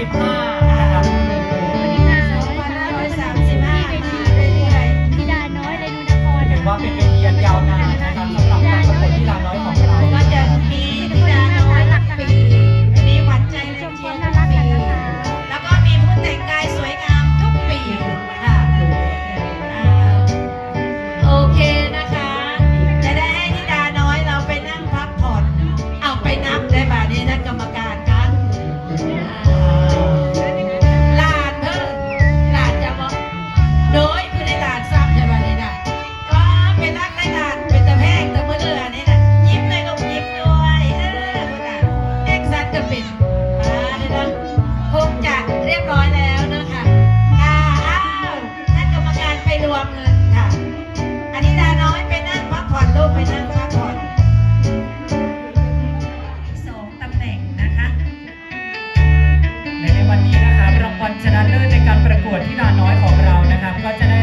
สิบห้า ชนะเลิศในการประกวดที่ดาน้อยของเรานะครับ ก็จะได้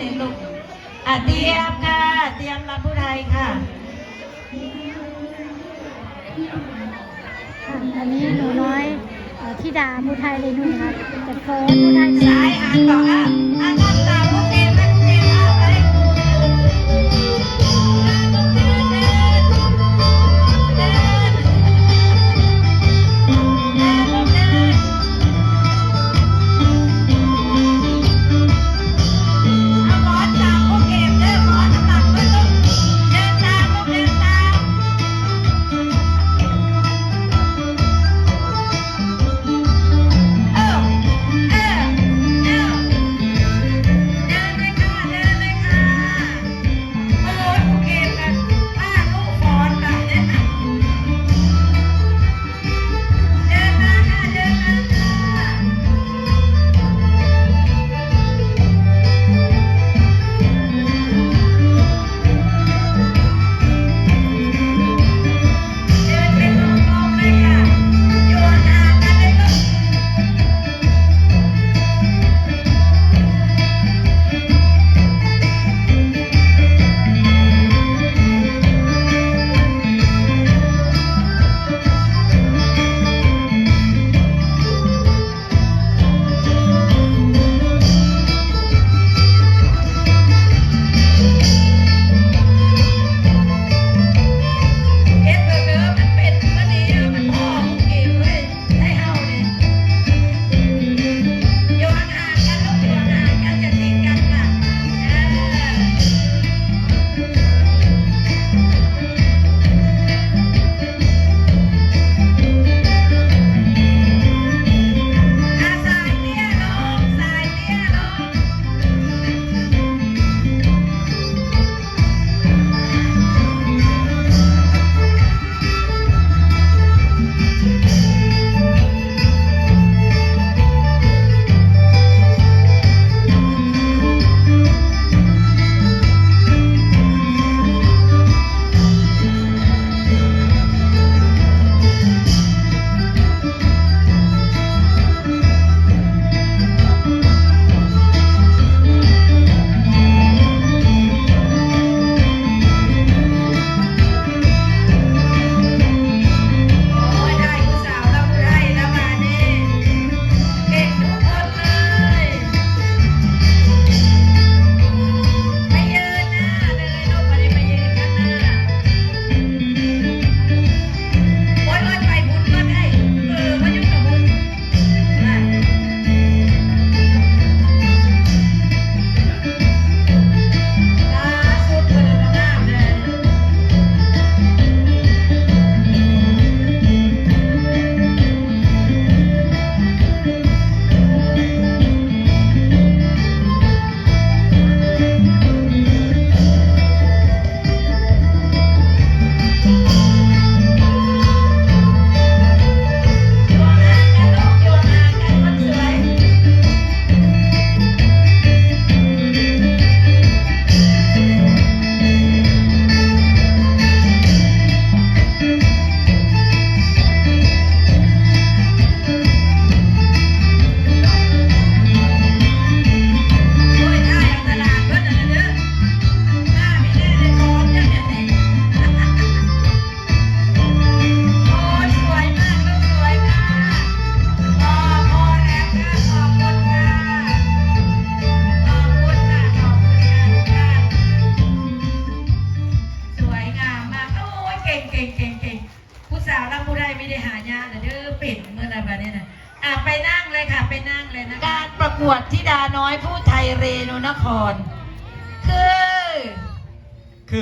นึ่งลูกอ่เตรียมค่ะ เตรียมรับผู้ใดค่ะ ค่ะอันนี้หนูน้อยที่ดาผู้ไทยเลยรนูครับจัดโฟนผู้ไทยซ้ายอ่านบอกอะอ่านก่อนซ้า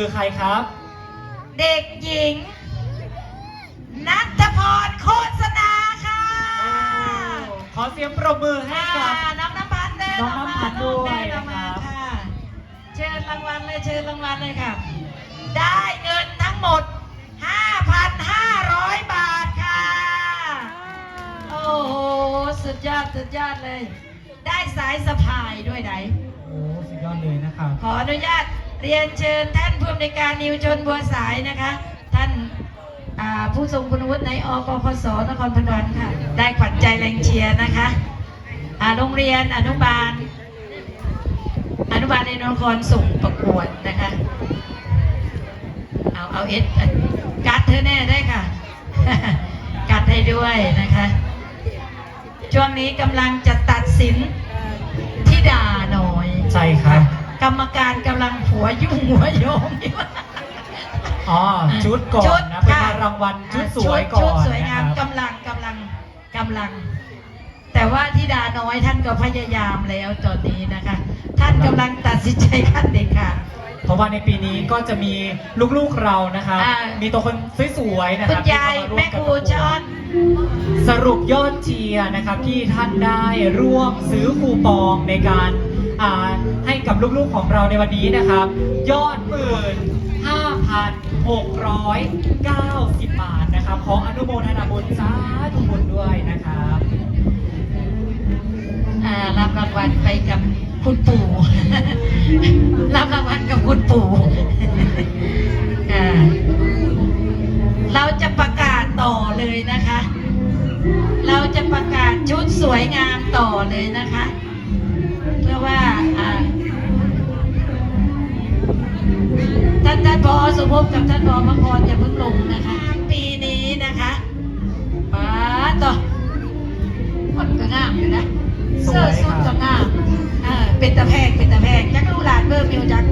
คือใครครับ เด็กหญิง นัทพรโฆษณาค่ะขอเสียงปรบมือให้ค่ะกับน้องน้ำพันธ์เดินน้องน้ำพันธ์ด้วยเดินออกมานะครับ ค่ะเชิญรางวัลเลยเชิญรางวัลเลยค่ะ ได้เงินทั้งหมด 5,500 บาทค่ะ โอ้โห สุดยอดสุดยอดเลย ได้สายสะพายด้วยไหน โอ้สุดยอดเลยนะครับ ขออนุญาต เรียนเชิญท่านผู้อำนวยการนิวชนบัวสายนะคะ ท่านาผู้ทรงคุณวุฒิในอปพสนครพนมค่ะ ได้ขวัญใจแรงเชียร์นะคะโรงเรียนอนุบาล อนุบาลในนครส่งประกวดนะคะ เอาเอาเอสกัดเธอแน่ได้ค่ะกัดให้ด้วยนะคะ ช่วงนี้กำลังจะตัดสินที่ดาหน้อย ใช่ครับ กรรมการกำลังหัวยุ่งหัวโยมอยู่ อ๋อชุดก่อชุนดนะเป็นค่ะรางวัลชุดสวยก่อนชุดสวยงามนะครับกำลังกำลังกำลัง แต่ว่าที่ดาน้อยท่านก็พยายามแล้วตอนนี้นะคะ ท่านกำลังตัดสินใจขั้นเด็ดขาด เพราะว่าในปีนี้ก็จะมีลูกๆเรานะครับอ่ามีตัวคนสวยๆนะคคุรัณบที่ยายเข้ามาร่วแม่มกันครูประกวดชอน สรุปยอดเชียร์นะครับที่ท่านได้ร่วมซื้อคูปองในการอ่าให้กับลูกๆของเราในวันนี้นะครับ ยอดหมื่น5,690บาทนะครับ ของอนุโมทนาบุญสาธุบุญด้วยนะครับ อ่ารับรางวัลไปกับ คุณปู่ รับรางวัลกับคุณปู่อ่าเราจะประกาศต่อเลยนะคะ เราจะประกาศชุดสวยงามต่อเลยนะคะ เพื่อว่าท่านท่านพอสุภพกับท่านพอมพรอย่าเพิ่งลงนะคะ ปีนี้นะคะป้าต่อคนก็งามอยู่นะ เสื้อสุดครับก็งาม ออเป็นตะแพงเป็นตะแพงจักรูหลานเบอร์มิวจัก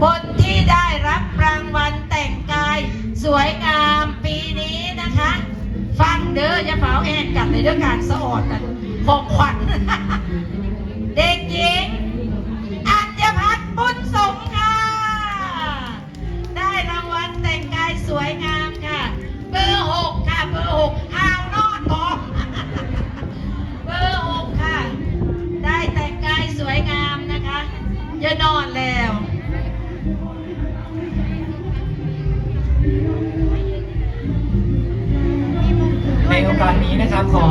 คนที่ได้รับรางวัลแต่งกาย สวยงามปีนี้นะคะ ฟังเด้อยาเผาแอนกันในเรื่องการสะอดกันของขวัญเด็กหญิง นะครับขอ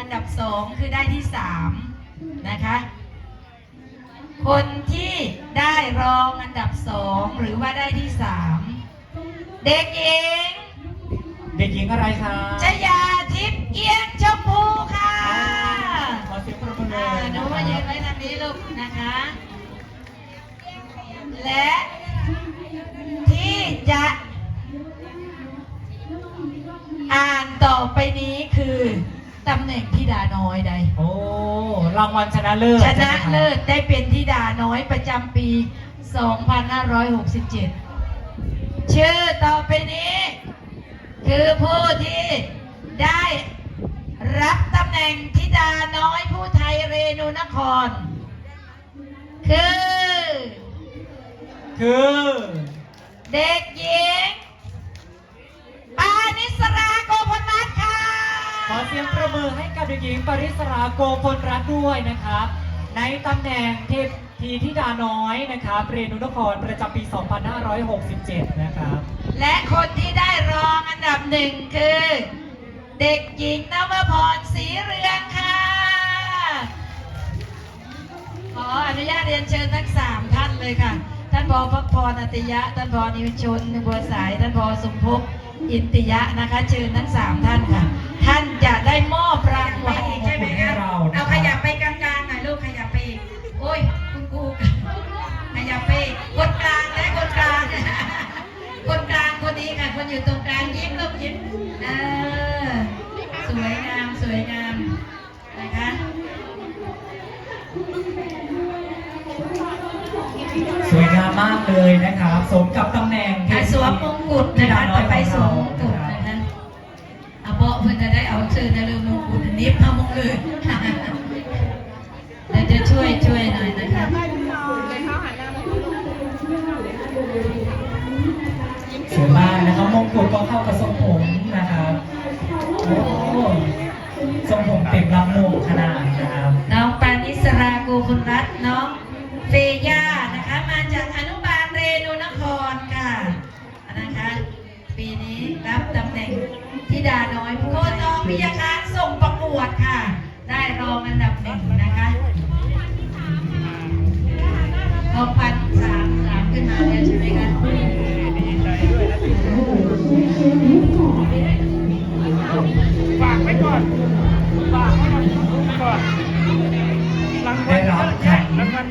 องอันดับสองคือได้ที่สามนะคะ คนที่ได้รองอันดับสองหรือว่าได้ที่สามเด็กหญิงเด็กหญิงอะไรครับชยาทิพย์เอียงชมพูค่ะขอเสียงปรบมือเลอ่ายหนูมายืนไว้ทางนี้ลูกนะคะ และที่จะอ่านต่อไปนี้คือ ตำแหน่งธิดาน้อยใด โอ้ รางวัลชนะเลิศชนะใช่ไหมครับเลิศได้เป็นธิดาน้อยประจำปี 2567 ชื่อต่อไปนี้ คือผู้ที่ได้รับตำแหน่งธิดาน้อยผู้ไทยเรนูนคร คือ คือ เด็กหญิงปานิสราโกพนัทค่ะ ขอเสียงประมือให้กับเด็กหญิงปริศราโกพลรัตน์ด้วยนะครับ ในตำแหน่งที่ทีธิดาน้อยนะครับเรนุนครประจำปี 2567 นะครับ และคนที่ได้รองอันดับหนึ่งคือ เด็กหญิงนวพรศรีเรืองค่ะ ขออนุญาตเรียนเชิญทั้งสามท่านเลยค่ะ ท่านพอพักพรอัตยะ ท่านพอนิวชนบัวสาย ท่านพอสมภพอินติยะนะคะ เชิญทั้งสามท่านค่ะ ท่านจะได้มอบรางวัลใช่ไหมครับเราเอาขยับไปกลางๆหน่อยลูกขยับไปอีกโอ้ยคุณครูขยับไปอีกคนกลางและคนกลางคนกลางคนนี้ค่ะ คนอยู่ตรงกลางยิ้มลูกยิ้มเออสวยงามสวยงามนะคะสวยงามมากเลยนะครับ สมกับตำแหน่งอะสวมมงกุฎธินะดาคะน้อยจะขไปองสวเรามมงกุฎนะครับนะ จะได้เอาเชิญในเรื่องมงกุฎอันนี้พามงเลยเดี๋ยวจะช่วยช่วยหน่อยนะคะสวยมากนะครับมงกุฎก็เข้ากับทรงผมนะครับโอ้ทรงผมเต็ม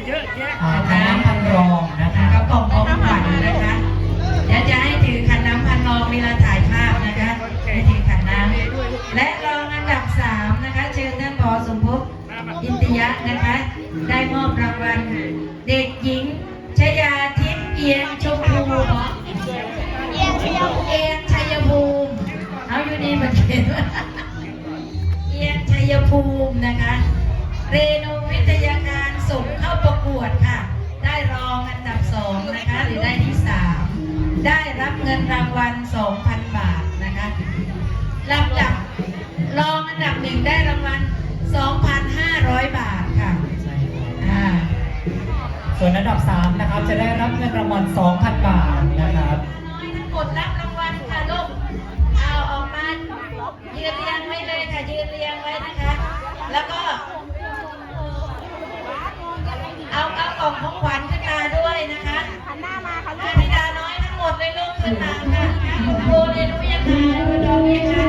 แยะอ่าคณะพันรองนะคะกระป๋องของขวัญนะคะเดี๋ยวจะให้ถือขันน้ำพันรองเวลาถ่ายภาพนะคะให้ถือขันน้ำและรองอันดับสามนะคะเชิญท่านพอสมภพอินติยะนะคะ ได้มอบรางวัลเด็กหญิงชยาทิพย์เอียงชมพูเอเอียงชยภูมิเอียงชยภูมิเอาอยู่นี่มาเขียน ว่าเอียงชัยภูมินะคะ เรนูวิทยาการส่งเข้าประกวดค่ะ ได้รองอันดับสองนะคะหรือได้ที่สามได้รับเงินรางวัล 2,000 บาทนะคะลำดับรองอันดับหนึ่งได้รางวัล 2,500 บาทค่ะใช่ครับอ่าส่วนอันดับ 3 นะครับ จะได้รับเงินรางวัล 2,000 บาทนะครับน้อยทั้งหมดรับราง นมาค่ะโคเรียนรู้ยังไงคุณดอกยังไงเชิญค่ะ